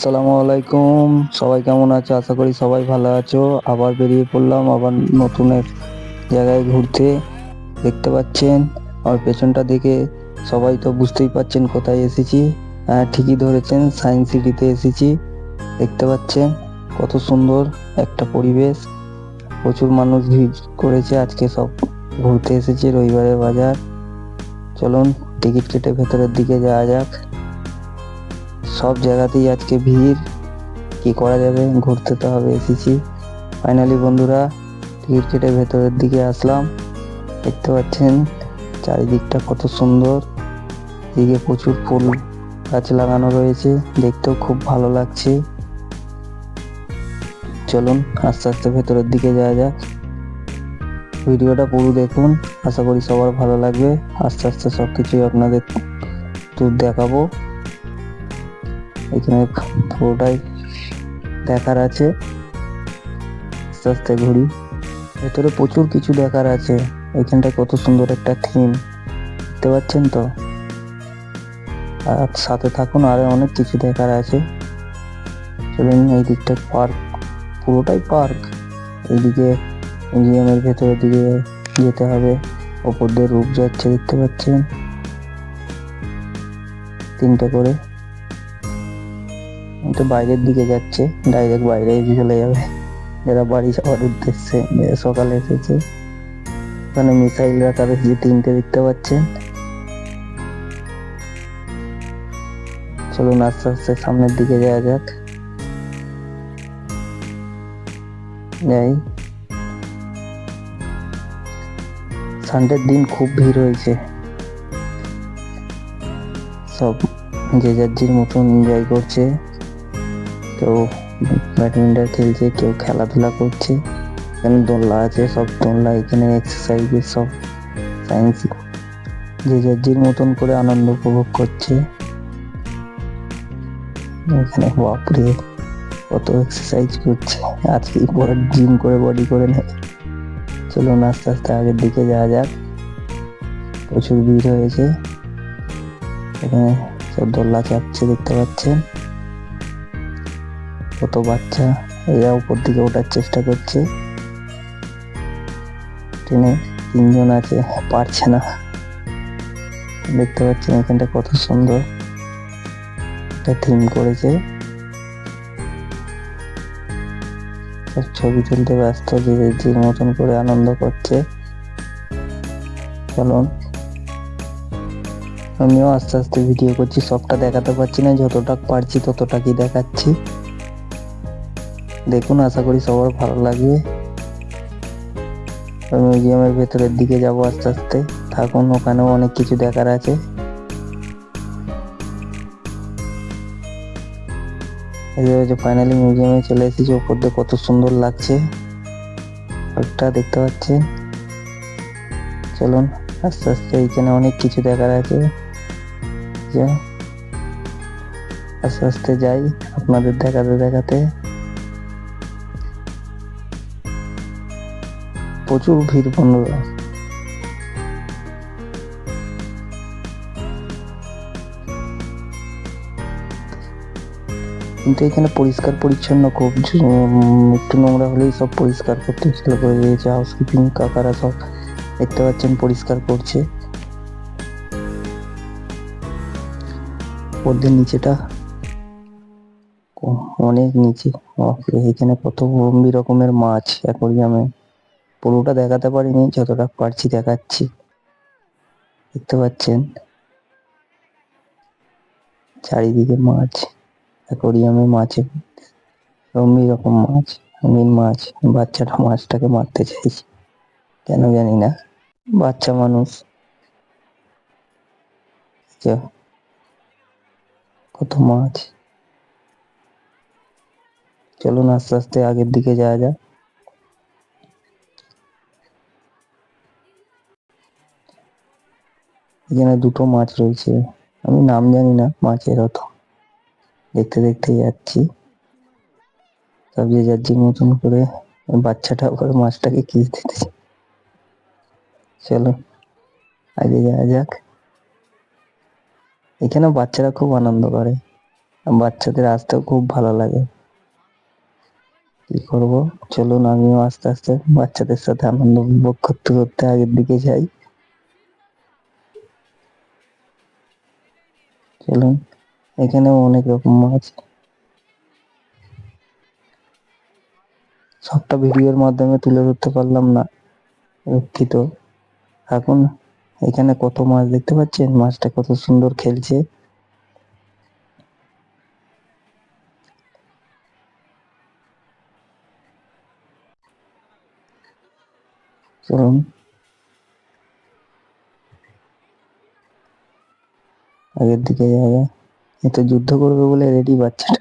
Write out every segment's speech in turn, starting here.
আসসালামু আলাইকুম। সবাই কেমন আছো? আশা করি সবাই ভালো আছো। আবার বেরিয়ে পড়লাম আবার নতুন এক জায়গায় ঘুরতে। দেখতে পাচ্ছেন আর পেছনটা দেখে সবাই তো বুঝতেই পাচ্ছেন কোথায় এসেছি। হ্যাঁ ঠিকই ধরেছেন, সায়েন্স সিটিতে এসেছি। দেখতে পাচ্ছেন, কত সুন্দর একটা পরিবেশ। প্রচুর মানুষ ভিড় করেছে আজকে সব ঘুরতে এসেছে রবিবারের বাজার। চলুন, টিকিট কেটে ভেতরের দিকে যাওয়া যাক। সব জায়গাতেই আজকে ভিড়। কি করা যাবে? ঘুরতে তো হবে এসেছি। ফাইনালি বন্ধুরা, টিকিট কেটে ভেতরের দিকে আসলাম। দেখতে পাচ্ছেন চারিদিকটা কত সুন্দর। দিকে প্রচুর ফুল গাছ লাগানো রয়েছে। দেখতেও খুব ভালো লাগছে। চলুন, আস্তে আস্তে ভেতরের দিকে যাওয়া যাক। ভিডিওটা পুরো দেখুন। আশা করি সবার ভালো লাগবে। আস্তে আস্তে সব কিছুই আপনাদের দেখাবো। এখানে পুরোটাই দেখার আছে। আস্তে আস্তে ঘুরি। ভেতরে প্রচুর কিছু দেখার আছে। এখানটা কত সুন্দর একটা থিম দেখতে পাচ্ছেন তো? আর সাথে থাকুন, আরও অনেক কিছু দেখার আছে। চলুন এই দিকটা পার্ক পুরোটাই পার্ক এইদিকে মিউজিয়ামের ভেতরের দিকে যেতে হবে। ওপর দিয়ে রূপ যাচ্ছে, দেখতে পাচ্ছেন? তিনটে করে। তো বাইরের দিকে যাচ্ছে ডাইরেক্ট বাইরে চলে যাবে। যারা বাড়ি যাওয়ার উদ্দেশ্যে সকালে এসেছে। ওখানে মিসাইল রাখা রয়েছে তিনটে দেখতে পাচ্ছেন। চলুন আস্তে আস্তে সামনের দিকে যাওয়া যাক। যাই। সানডের দিন খুব ভিড় হয়েছে। সব যে যার মতন এনজয় করছে। কেউ ব্যাডমিন্টন খেলছে কেউ খেলাধুলা করছে। এখানে দোলনা আছে, সব দোলনা, এখানে এক্সারসাইজের সব সায়েন্স যে যার যার মতন করে আনন্দ উপভোগ করছে। এখানে বাপরে, কত এক্সারসাইজ করছে। আজকে পরে জিম করে বডি করে নেবে চলুন আস্তে আস্তে আগের দিকে যাওয়া যাক। প্রচুর ভিড় হয়েছে। এখানে সব দোল্লা চাপছে, দেখতে পাচ্ছেন। কত বাচ্চা, এরা উপর দিকে ওঠার চেষ্টা করছে। ট্রেনে তিনজন আছে, পারছে না। দেখতে পাচ্ছেন এখানটা কত সুন্দর। একটা থিম করেছে। সব ছবি তুলতে ব্যস্ত যে যে মতন করে আনন্দ করছে। চলুন। আমিও আস্তে আস্তে ভিডিও করছি, সবটা দেখাতে পারছি না, যতটা পারছি ততটাই দেখাচ্ছি। দেখুন, আশা করি সবার ভালো লাগবে। মিউজিয়ামের ভেতরের দিকে যাব আস্তে আস্তে। থাকুন, ওখানেও অনেক কিছু দেখার আছে। ফাইনালি মিউজিয়ামে চলে এসেছি। ওপর দিয়ে কত সুন্দর লাগছে। একটা দেখতে পাচ্ছেন। চলুন, আস্তে আস্তে এইখানে অনেক কিছু দেখার আছে। আস্তে আস্তে যাই আপনাদের দেখাতে দেখাতে। প্রচুর ভিড় বন্ধুরা কিন্তু এখানে পরিষ্কার পরিচ্ছন্ন খুব একটু নোংরা হলেই সব পরিষ্কার করতে চালু করে দিয়েছে হাউসকিপিং কাকারা সব দেখতে পাচ্ছেন পরিষ্কার করছে। ওদের নিচেটা অনেক নিচে। এখানে কত রকমের মাছ অ্যাকোরিয়ামে পুরোটা দেখাতে পারিনি, যতটা পারছি দেখাচ্ছি। দেখতে পাচ্ছেন? চারিদিকে মাছ, অ্যাকোরিয়ামে মাছে রম্বি রকম মাছ, রঙিন মাছ বাচ্চাটা মাছটাকে মারতে চাইছে। কেন জানি না, বাচ্চা মানুষ। কত মাছ। চলুন আস্তে আস্তে আগের দিকে যাওয়া যাক। এখানে দুটো মাছ রয়েছে। আমি নাম জানি না, মাছের অত। দেখতে দেখতে যাচ্ছি। সব যে যার যে মতন করে বাচ্চাটা ওর মাছটাকে কিস দিতেছে চলো, আগে যাওয়া যাক। এখানে বাচ্চারা খুব আনন্দ করে। বাচ্চাদের আসতেও খুব ভালো লাগে। কি করব? চলুন, আমিও আস্তে আস্তে বাচ্চাদের সাথে আনন্দ উপভোগ করতে করতে আগের দিকে যাই। চলুন এখানেও অনেক রকম মাছ। সবটা ভিডিওর মাধ্যমে তুলে ধরতে পারলাম না দুঃখিত এখন এখানে কত মাছ দেখতে পাচ্ছেন? মাছটা কত সুন্দর খেলছে। চলুন। আগের দিকে যাওয়া যায় এ তো যুদ্ধ করবে বলে রেডি বাচ্চাটা।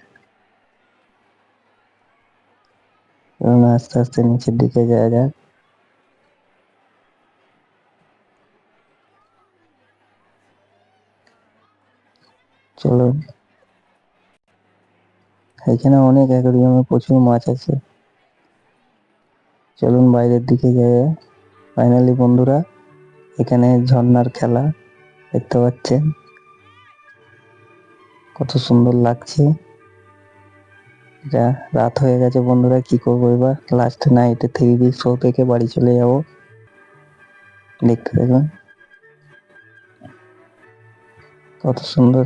চলুন আস্তে আস্তে নিচের দিকে যাওয়া যাক। চলুন। এখানে অনেক অ্যাকোরিয়ামে প্রচুর মাছ আছে। চলুন বাইরের দিকে যাই। ফাইনালি বন্ধুরা, এখানে ঝর্ণার খেলা দেখতে পাচ্ছেন। কত সুন্দর লাগছে। যা রাত হয়ে গেছে বন্ধুরা, কি করব এবার? লাস্ট নাইটে থ্রি ডি শো থেকে বাড়ি চলে যাব? দেখতে দেখুন কত সুন্দর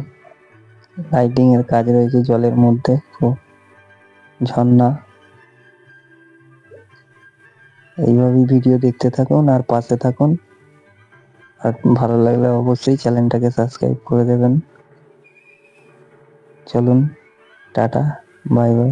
লাইটিং এর কাজ রয়েছে জলের মধ্যে, খুব ঝর্ণা। এইভাবেই ভিডিও দেখতে থাকুন আর পাশে থাকুন। আর ভালো লাগলে অবশ্যই চ্যানেলটাকে সাবস্ক্রাইব করে দেবেন। চলুন টাটা বাই বাই।